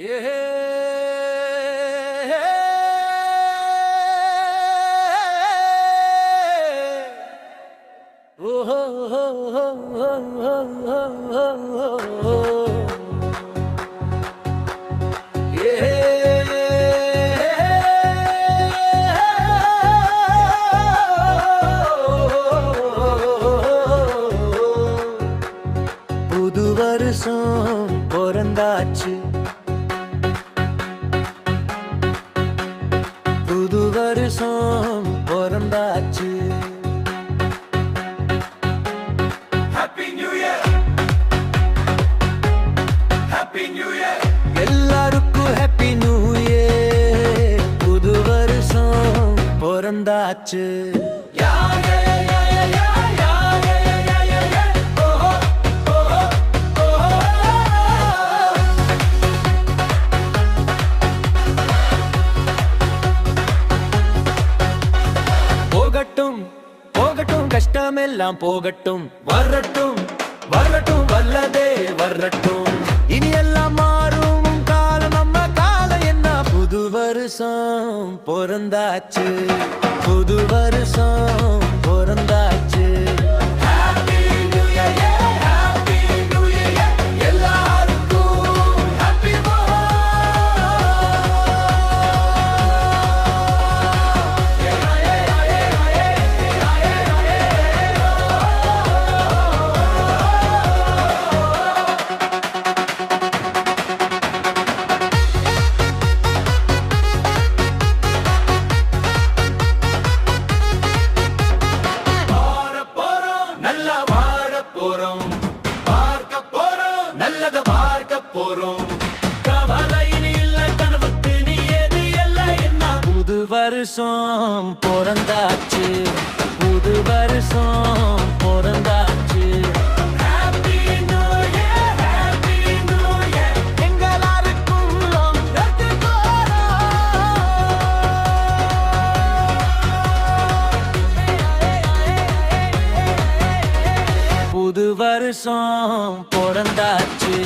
புது வருஷம் பிறந்தாச்சு. மாசம் பிறந்தாச்சு எல்லாருக்கும் ஹாப்பி நியூ இயர் புது வருஷம் பிறந்தாச்சு போகட்டும் போகட்டும் கஷ்டமெல்லாம் போகட்டும். வரட்டும் வரட்டும் வல்லதே வரட்டும். இனி எல்லாம் மாறும் காலம் நம்ம காலம் என்ன? புது வருஷம் பிறந்தாச்சு. புது வருஷம் பிறந்தாச்சு. போறோம். பார்க்க போறோம், நல்லத பார்க்க போறோம். கவலை இல்ல கனவுக்கு நீ எது இல்லை என்ன புது வருஷம் பிறந்தாச்சு புது வருஷம் புது வருஷம் பிறந்தாச்சு.